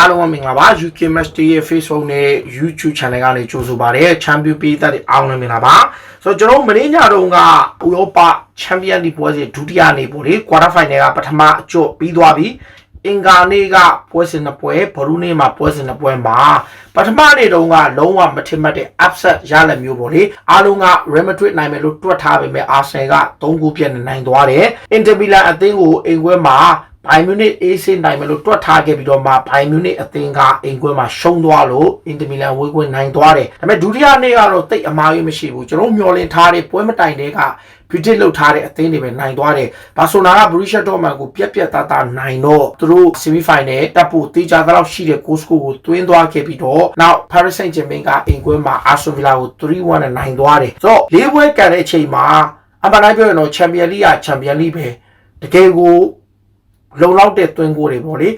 အားလုံးပဲမင်္ဂလာပါ UK Match Day ရဲ့ Facebook နဲ့ YouTube Channel ကနေကြိုဆိုပါရစေ Champion ပေးသက်တဲ့အားလုံးပဲမင်္ဂလာပါဆိုတော့ကျွန်တော်တို့မင်းညတုန်းကဥရောပ Champion League ပွဲစဉ်ဒုတိယနေ့ပေါ့လေ Quarter Final ကပထမအကျော့ပြီးသွားပြီအင်္ဂါနေ့ကပွဲစဉ်နှစ်ပွဲဗရုနေ့မှာပွဲစဉ်နှစ်ပွဲမှာပထမနေ့တုန်းကလုံးဝမထင်မှတ်တဲ့ upset ရလဒ်မျိုးပေါ့လေအားလုံးက Real Madrid နိုင်မယ်လို့တွက်ထားပေမဲ့ Arsenal က3ဂိုးပြတ်နဲ့နိုင်သွားတယ် Inter Milan အသင်းကိုအိမ်ခွဲမှာ ဘိုင်မြူနစ်အေးစင်းနိုင်မယ်လို့တွက်ထားခဲ့ပြီးတော့မှဘိုင်မြူနစ်အသင်းကအိမ်ခွဲမှာရှုံးသွားလို့အင်တမီလန်ဝေးခွင့်နိုင်သွားတယ်ဒါပေမဲ့ဒုတိယနေ့ကတော့တိတ်အမားကြီးမရှိဘူးကျွန်တော်မျှော်လင့်ထားတဲ့ပွဲမတိုင်တဲ့က predict လုပ်ထားတဲ့အသင်းတွေပဲနိုင်သွားတယ်ဘာဆိုနာက Borussia Dortmund ကိုပြက်ပြက်သားသားနိုင်တော့သူတို့ semi final တက်ဖို့တေးကြတော့ရှိတဲ့ goal score ကိုတွင်းသွားခဲ့ပြီးတော့နောက် Paris Saint-Germain ကအိမ်ခွဲမှာ Aston Villa ကို3-1နဲ့နိုင်သွားတယ်ဆိုတော့လေးပွဲကန်တဲ့အချိန်မှာအမှန်တိုင်းပြောရင်တော့ Champion League က Champion League ပဲတကယ်ကို လုံလောက်တဲ့သွင်းကိုတွေပေါ့လေ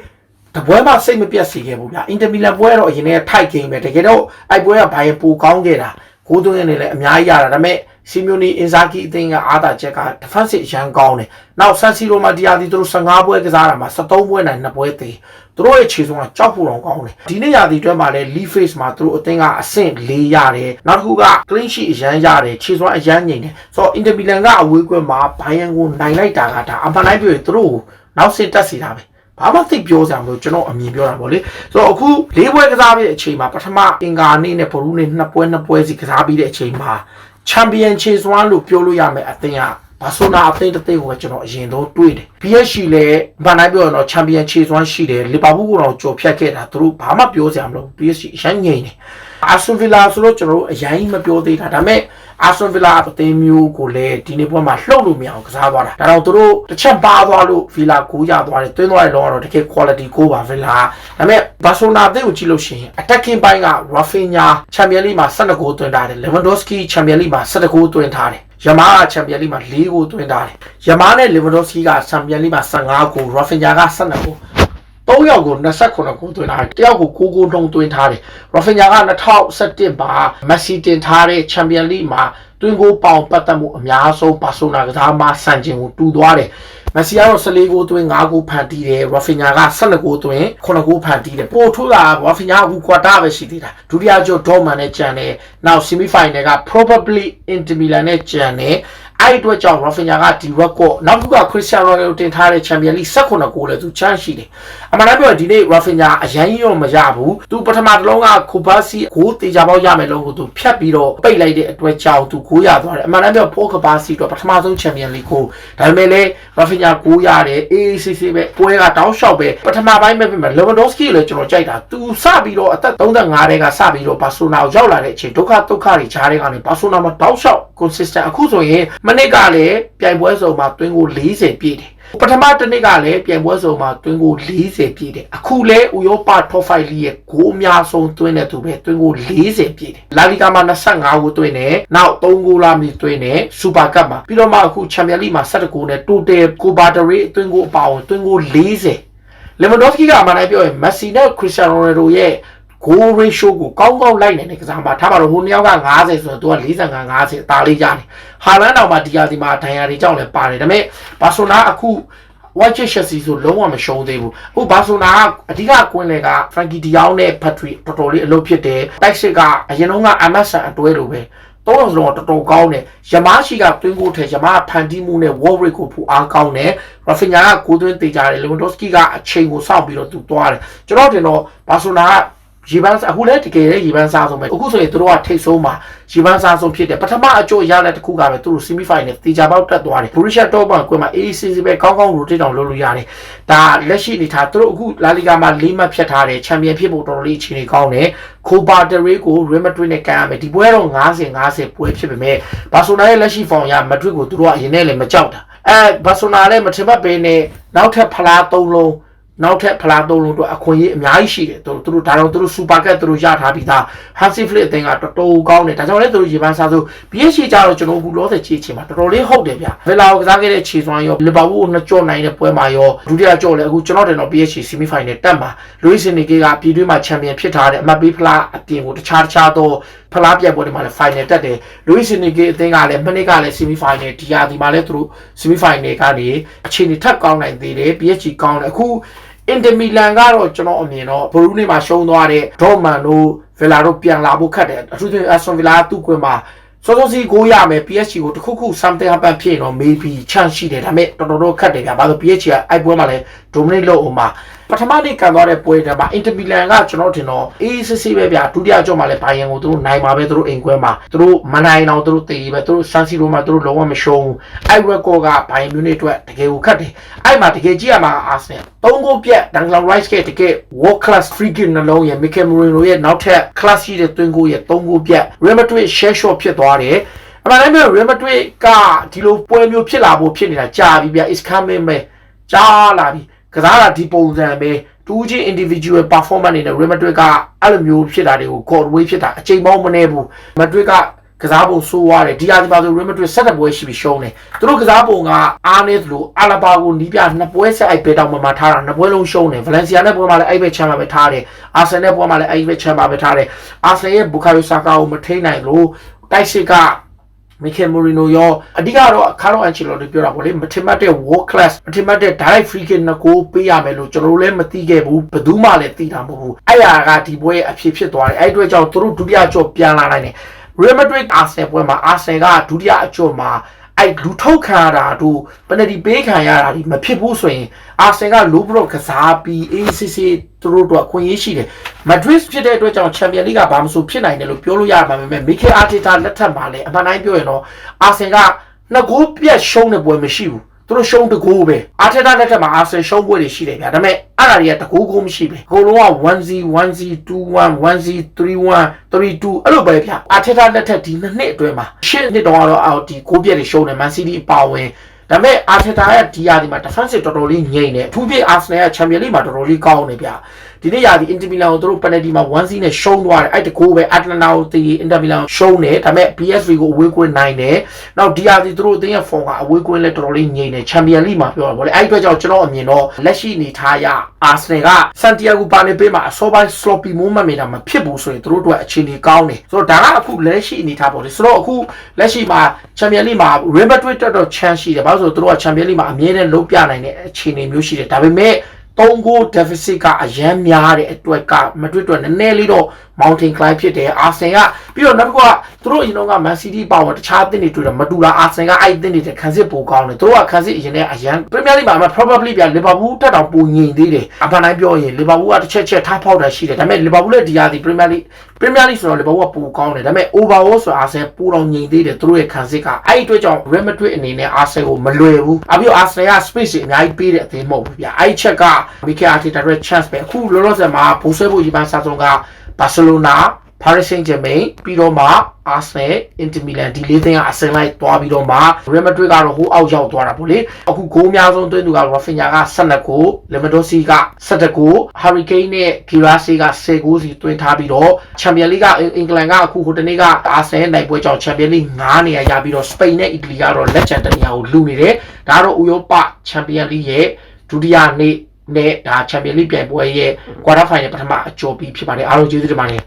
တပွဲမှစိတ်မပြတ်စေခဲ့ဘူးဗျာအင်တာမီလန်ပွဲတော့အရင်ကထိုက်ဂိမ်းပဲတကယ်တော့အဲ့ပွဲကဘိုင်ပူကောင်းခဲ့တာကိုသွင်းနေလည်းအများကြီးရတာဒါပေမဲ့စီမျိုးနီအင်ဇာကီအသင်းကအာသာချက်က defensive ရန်ကောင်းတယ်နောက်ဆန်စီရိုမှာဒီယာဒီသူတို့15ပွဲကစားတာမှာ73ပွဲနိုင်2ပွဲသေးသူတို့ရဲ့ခြေစုံကကြောက်ဖို့တော့ကောင်းတယ်ဒီနေ့ရာသီတွဲမှာလည်း lead face မှာသူတို့အသင်းကအဆင့်၄ရတယ်နောက်တစ်ခုက clean sheet အရန်ရတယ်ခြေစုံအရန်ငိမ့်တယ်ဆိုတော့ Inter Milan ကအဝေးကွင်းမှာဘိုင်ယန်ကိုနိုင်လိုက်တာကဒါအမှန်တိုင်းပြောရင်သူတို့ကို နောက်ဆင့်တက်စီတာပဲဘာမှသိပြောစရာမလိုကျွန်တော်အမြင်ပြောတာပေါ့လေဆိုတော့အခု၄ပွဲကစားပြီးတဲ့အချိန်မှာပထမအင်္ဂါနေ့နဲ့ဘရူးနေ့နှစ်ပွဲနှစ်ပွဲစီကစားပြီးတဲ့အချိန်မှာချန်ပီယံခြေစွမ်းလို့ပြောလို့ရမယ်အသင်းကဘာဆိုနာအသင်းတစ်သိန်းကိုကျွန်တော်အရင်တော့တွေးတယ် PSG လည်းဘာနိုင်ပြောရတော့ချန်ပီယံခြေစွမ်းရှိတယ်လီဗာပူးကတော့ကြော်ဖြတ်ခဲ့တာသူတို့ဘာမှပြောစရာမလို PSG အရင်ငိမ့်တယ်အာဆွန်ဗီလာဆိုတော့ကျွန်တော်တို့အရင်မပြောသေးတာဒါပေမဲ့ အာဆွန်ဗီလာအသင်းမျိုးကိုလည်းဒီနေ့ပွဲမှာလှုပ်လို့မရအောင်ကစားသွားတာဒါတော့သူတို့တစ်ချက်ပါသွားလို့ဗီလာကိုရသွားတယ်တွင်းသွားတဲ့လောကတော့တကယ် quality ကိုပါဗီလာဒါပေမဲ့ဘာဆိုနာအသင်းကိုကြည့်လို့ရှိရင် attacking ဘိုင်းက Rafinha Champions League မှာ12ဂိုးသွင်းထားတယ် Lewandowski Champions League မှာ17ဂိုးသွင်းထားတယ်ယမားကချန်ပီယံလိမှာ၄ဂိုးသွင်းထားတယ်။ယမားနဲ့လီဗန်ဒိုစကီကချန်ပီယံလိမှာ15ဂိုး၊ရာဖင်ဂျာက12ဂိုး။ ၃ယောက်ကို29ဂိုးသွင်းထားတယ်။တစ်ယောက်ကို9ဂိုးနှုံးသွင်းထားတယ်။ရာဖင်ဂျာက2017မှာမက်ဆီတင်ထားတဲ့ချန်ပီယံလိမှာတွင်းဂိုးပေါင်ပတ်သက်မှုအများဆုံးဘာဆိုနာကစားမဆန်ကျင်ကိုတူသွားတယ်။မက်ဆီကတော့14ဂိုးသွင်း5ဂိုးဖန်တီးတယ်။ရာဖင်ဂျာက12ဂိုးသွင်း9ဂိုးဖန်တီးတယ်။ပို့ထိုးတာရာဖင်ဂျာကကွာတာပဲရှိသေးတာ။ဒုတိယကျော်ဒေါ်မန်နဲ့ကြံတယ်။နောက် semi final က probably Inter Milan နဲ့ကြံတယ်။ အဲ့အတွက်ကြောင့် Rafinha ကဒီ record နောက်တစ်ခုက Cristiano Ronaldo တင်ထားတဲ့ Champions League 16ဂိုးလည်းသူချမ်းရှိတယ်။အမှန်တမ်းပြောရင်ဒီနေ့ Rafinha အရင်ကြီးတော့မရဘူး။သူပထမတစ်လုံးက Kubasi ဂိုးတေချာပေါက်ရမယ်လို့သူဖြတ်ပြီးတော့ပိတ်လိုက်တဲ့အတွက်ကြောင့်သူဂိုးရသွားတယ်။အမှန်တမ်းပြော Paul Kubasi တော့ပထမဆုံး Champions League ကိုဒါပေမဲ့လည်း Rafinha ဂိုးရတယ် AACC ပဲပွဲကတောင်းလျှောက်ပဲပထမပိုင်းပဲပြင်မယ် Lewandowski လည်းကျွန်တော်ကြိုက်တာသူစပြီးတော့အသက်35တဲကစပြီးတော့ Barcelona ကိုရောက်လာတဲ့အချိန်ဒုက္ခဒုက္ခတွေကြားထဲကနေ Barcelona မှာတောင်းလျှောက် consistent အခုဆိုရင်မနစ်ကလည်းပြိုင်ပွဲစုံမှာတွင်းကို40ပြည့်တယ်ပထမတစ်နှစ်ကလည်းပြိုင်ပွဲစုံမှာတွင်းကို40ပြည့်တယ်အခုလဲဥရောပ top 5 league ရဲ့ဂိုးအများဆုံးတွင်းတဲ့သူပဲတွင်းကို40ပြည့်တယ်လာလီဂါမှာ25ဂိုးတွင်းတယ်နောက်3ဂိုးလာမီတွင်းတယ်စူပါကပ်မှာပြီးတော့မှအခုချန်ပီယံလိမှာ17ဂိုးနဲ့ total ကိုဘာတရီတွင်းကိုအပါဝင်တွင်းကို40လေမန်ဒိုဖစကီကအမှန်တိုင်းပြောရင်မက်ဆီနဲ့ခရစ္စတီယာနိုရိုနယ်ဒိုရဲ့ goal ratio ကိုကောင်းကောင်းလိုက်နေတဲ့ကစားမှာထားပါတော့ဟိုနှစ်ယောက်က90ဆိုတော့သူက45 50အသာလေးရတယ်ဟာလန်တောင်မှဒီယာဒီမှာဒိုင်ယာတွေကြောင့်လည်းပါတယ်ဒါပေမဲ့ဘာဆိုနာအခု watch chelsea ဆိုလုံးဝမရှုံးသေးဘူးအခုဘာဆိုနာကအဓိကကွင်းလေက frankie de jong နဲ့ patrick တော်တော်လေးအလုပ်ဖြစ်တယ်တိုက်စစ်ကအရင်တော့က amazon အတွဲလိုပဲတော့လုံးလုံးတော်တော်ကောင်းတယ်ယမားရှိကတွင်းကိုထဲယမားဖန်တီးမှုနဲ့ warwick ကိုဖူအားကောင်းတယ်ရာဖင်ညာကကိုသွင်းတေးကြတယ်လေဝန်ဒိုစကီကအချိန်ကိုစောင့်ပြီးတော့သူသွားတယ်ကျွန်တော်တင်တော့ဘာဆိုနာက ရေပန်းစားအခုလည်းတကယ်လည်းရေပန်းစားဆုံးပဲအခုဆိုရင်တို့ကထိတ်ဆုံးမှာရေပန်းစားဆုံးဖြစ်တယ်ပထမအကျိုးရတဲ့တစ်ခုကပဲသူတို့ semi final တေချာပေါက်တက်သွားတယ် Borussia Dortmund ကွင်းမှာ ACC ပဲကောင်းကောင်း rotate အောင်လုပ်လို့ရတယ်ဒါလက်ရှိအနေထားသူတို့အခု La Liga မှာ၄မှတ်ဖြတ်ထားတယ်ချန်ပီယံဖြစ်ဖို့တော်တော်လေးအခြေအနေကောင်းတယ် Copa del Rey ကို Real Madrid နဲ့ကန်ရမယ်ဒီပွဲတော့90 90ပွဲဖြစ်ပေမဲ့ Barcelona ရဲ့လက်ရှိ form ရ Madrid ကိုသူတို့ကအရင်နဲ့လည်းမကြောက်တာအဲ Barcelona လည်းမထင်မှတ်ပဲနဲ့နောက်ထပ်ဖလား၃လုံး နောက်ထပ်ဖလားသုံးလုံးတော့အခွင့်အရေးအများကြီးရှိတယ်သူတို့သူတို့ဒါတော့သူတို့စူပါကတ်သူတို့ရထားပြီးသားဟန်စီဖလစ်အသင်းကတော်တော်ကောင်းတယ်ဒါကြောင့်လည်းသူတို့ရေပန်းစားဆို PSG ကြတော့ကျွန်တော်အခုလောဆယ်ချေချင်မှာတော်တော်လေးဟုတ်တယ်ဗျဗီလာကိုကစားခဲ့တဲ့ခြေစွမ်းရောလီဗာပူးကိုနှစ်ကြော့နိုင်တဲ့ပွဲမှာရောဒုတိယကြော့လည်းအခုကျွန်တော်တင်တော့ PSG ဆီမီဖိုင်နယ်တက်မှာလူးစ်နီကေကပြည်တွင်းမှာချန်ပီယံဖြစ်ထားတဲ့အမတ်ပေးဖလားအပြင်ကိုတခြားတခြားသောဖလားပြိုင်ပွဲတွေမှာလည်း final တက်တယ်လူးစ်နီကေအသင်းကလည်းမနစ်ကလည်း semi final ဒီဟာဒီမှာလည်းသူတို့ semi final ကနေအခြေအနေထပ်ကောင်းနိုင်သေးတယ် PSG ကောင်းတယ်အခု အင်တာမီလန်ကတော့ကျွန်တော်အမြင်တော့ဘရူးနေမှာရှုံးသွားတဲ့ဒေါ့မန်တို့ဗီလာတို့ပြန်လာဖို့ခက်တယ်အထူးသဖြင့်အက်ဆွန်ဗီလာသူ့ကွင်းမှာစောစောစီးကိုရမယ် PSG ကိုတခုခု something happen ဖြစ်ရင်တော့ maybe chance ရှိတယ်ဒါပေမဲ့တော်တော်တော့ခက်တယ်ဗျာဘာလို့ PSG ကအိုက်ပွဲမှာလဲ dominate လုပ်အောင်မှာပထမနေ့ကန်သွားတဲ့ပွဲတွေမှာ Inter Milan ကကျွန်တော်ထင်တော့အေးစစ်စစ်ပဲဗျာဒုတိယကြော့မှာလဲဘိုင်ယန်ကိုသူတို့နိုင်မှာပဲသူတို့အိမ်ကွဲမှာသူတို့မနိုင်တော့သူတို့တေးပဲသူတို့ San Siro မှာသူတို့လုံးဝမရှုံးဘူးအဲ့ record ကဘိုင်ယန်မြူနစ်အတွက်တကယ်ကိုခက်တယ်အဲ့မှာတကယ်ကြည့်ရမှာအာဆင်၃ဂိုးပြတ်ဒန်ဂလန် Rice ကတကယ် world class free kick နှလုံးရဲ့ Mikel Merino ရဲ့နောက်ထပ် class ရှိတဲ့သွင်းဂိုးရဲ့၃ဂိုးပြတ် Real Madrid share shot ဖြစ်သွားတယ်အမှန်တမ်းပြော Real Madrid ကဒီလိုပွဲမျိုးဖြစ်လာဖို့ဖြစ်နေတာကြာပြီဗျ is coming ပဲကြာလာပြီ ကစားတာဒီပုံစံပဲတူးချင်း individual performance အနေနဲ့ Real Madrid ကအဲ့လိုမျိုးဖြစ်တာတွေကို god way ဖြစ်တာအချိန်ပေါင်းမနေဘူး Madrid ကကစားပုံဆိုးသွားတယ်ဒီအဒီပါဆို Real Madrid 7ပွဲရှိပြီရှုံးတယ်သူတို့ကစားပုံကအားနေသလိုအလာဘာကိုနီးပြနှစ်ပွဲဆက်အိုက်ပဲတောင်မှမှာထားတာနှစ်ပွဲလုံးရှုံးတယ် Valencia နဲ့ပွဲမှာလည်းအဲ့ဘက်ချမ်းမှာပဲထားတယ် Arsenal နဲ့ပွဲမှာလည်းအဲ့ဘက်ချမ်းမှာပဲထားတယ် Arsenal ရဲ့ Bukayo Saka ကိုမထိနိုင်လို့တိုက်စစ်က မီကယ်မိုရီနိုရောအဓိကတော့ကာလိုအန်ချီလိုတွေပြောတာပေါ့လေမထင်မှတ်တဲ့ world class မထင်မှတ်တဲ့ direct free kick နှစ်ကိုပေးရမယ်လို့ကျွန်တော်တို့လည်းမသိခဲ့ဘူးဘယ်သူမှလည်းသိတာမဟုတ်ဘူးအဲ့ဟာကဒီပွဲအဖြစ်ဖြစ်သွားတယ်အဲ့အတွက်ကြောင့်သူတို့ဒုတိယကြော့ပြန်လာနိုင်တယ် Real Madrid Arsenal ပွဲမှာ Arsenal ကဒုတိယအကြော့မှာ အဲ့လူထုတ်ခံရတာတို့ပနတီပေးခံရတာဒီမဖြစ်ဘူးဆိုရင် Arsenal က low block ကစားပြီး ACC သူတို့တော့အခွင့်အရေးရှိတယ် Madrid ဖြစ်တဲ့အတွက်ကြောင့် Champions League ကဘာမှမဆိုဖြစ်နိုင်တယ်လို့ပြောလို့ရမှာပဲ Mikel Arteta လက်ထက်မှာလည်းအမှန်တိုင်းပြောရင်တော့ Arsenal ကနှစ်ဂိုးပြတ်ရှုံးတဲ့ပွဲမရှိဘူး သူတို့ရှုံးတကူပဲအာထက်တာလက်ထက်မှာအာဆင်ရှုံးပွဲတွေရှိတယ်ဗျာဒါပေမဲ့အဲ့ဒါတွေကတကူကူမရှိပဲအကုန်လုံးက1-0 1-0 2-1 1-0 3-1 3-2အဲ့လိုပဲဗျာအာထက်တာလက်ထက်ဒီနှစ်နှစ်အတွင်းမှာရှစ်နှစ်တော့ကတော့အော်ဒီကိုပြက်တွေရှုံးတယ်မန်စီးတီးအပါဝင်ဒါပေမဲ့အာထက်တာရဲ့ဒီယာဒီမှာ defensive တော်တော်လေးငြိမ့်တယ်အထူးဖြင့် Arsenal ရဲ့ Champions League မှာတော်တော်လေးကောင်းနေဗျာ ဒီနေ့ယာဒီ Inter Milan ကိုသူတို့ penalty မှာ1-0နဲ့ရှုံးသွားတယ်အဲ့တကူပဲ Atlanta ကိုတီ Inter Milan ရှုံးတယ်ဒါပေမဲ့ PSV ကိုအဝေးကွင်းနိုင်တယ်နောက်ဒီယာဒီသူတို့အသင်းရဲ့ form ကအဝေးကွင်းလည်းတော်တော်လေးငြိမ့်တယ် Champions League မှာပြောတာဗောလေအဲ့ဒီအတွက်ကြောင့်ကျွန်တော်အမြင်တော့လက်ရှိအနေထားရ Arsenal က Santiago Bernabeu မှာအစောပိုင်း sloppy movement တွေတော့မဖြစ်ဘူးဆိုရင်သူတို့အတွက်အခြေအနေကောင်းတယ်ဆိုတော့ဒါကအခုလက်ရှိအနေထားပေါ့လေဆိုတော့အခုလက်ရှိမှာ Champions League မှာ Real Madrid တက်တော့ chance ရှိတယ်ဘာလို့ဆိုတော့သူတို့က Champions League မှာအမြဲတမ်းလုံးပြနိုင်တဲ့အခြေအနေမျိုးရှိတယ်ဒါပေမဲ့ 3 goal deficit ကအရန်များတဲ့အတွက်ကမတွေ့တော့နည်းနည်းလေးတော့ mountain climb ဖြစ်တယ်အာဆင်ကပြီးတော့နောက်တစ်ခုကသူတို့အရင်က Man City ပါဝင်တခြားအသင်းတွေတွေ့တော့မတူတာအာဆင်ကအဲ့အသင်းတွေခံစစ်ပိုကောင်းတယ်သူတို့ကခံစစ်အရင်ကအရန် Premier League မှာ probably ပြ Liverpool တက်တောင်ပိုငြိမ်သေးတယ်အမှန်တိုင်းပြောရင် Liverpool ကတစ်ချက်ချက်ထားဖောက်တာရှိတယ်ဒါပေမဲ့ Liverpool ရဲ့ဒီယာဒီ Premier League Premier League ဆိုတော့ Liverpool ကပိုကောင်းတယ်ဒါပေမဲ့ overall ဆိုအာဆင်ပိုတော့ငြိမ်သေးတယ်သူတို့ရဲ့ခံစစ်ကအဲ့ဒီအတွက်ကြောင့် Real Madrid အနေနဲ့အာဆင်ကိုမလွယ်ဘူးအပြီးတော့အာဆင်က space တွေအများကြီးပေးတဲ့အသင်းမဟုတ်ဘူးဗျအဲ့ဒီချက်က Mikel Arteta ရဲ့ chance ပဲအခုလောလောဆယ်မှာဘိုးဆွဲဖို့ဒီပန်းစားဆုံးက Barcelona Paris Saint-Germain ပြီးတော့မှ Arsenal Inter Milan ဒီလေးသင်းကအစင်လိုက်သွားပြီးတော့မှ Real Madrid ကတော့ဟိုအောက်ရောက်သွားတာပေါ့လေအခုဂိုးအများဆုံးသွင်းသူက Rafinha က12ဂိုး Lewandowski က17ဂိုး Harry Kane နဲ့ Girassi က10ဂိုးစီသွင်းထားပြီးတော့ Champions League ကအင်္ဂလန်ကအခုဟိုတနေ့က Arsenal နိုင်ပွဲကြောင့် Champions League 9နေရာရပြီးတော့ Spain နဲ့ Italy ကတော့လက်ချန်တနေရာကိုလူနေတယ်ဒါကတော့ဥရောပ Champions League ရဲ့ဒုတိယနေ့နဲ့ဒါ Champions League ပြိုင်ပွဲရဲ့ quarter final ပထမအကျော်ပြီးဖြစ်ပါတယ်အားလုံးကျေးဇူးတင်ပါတယ်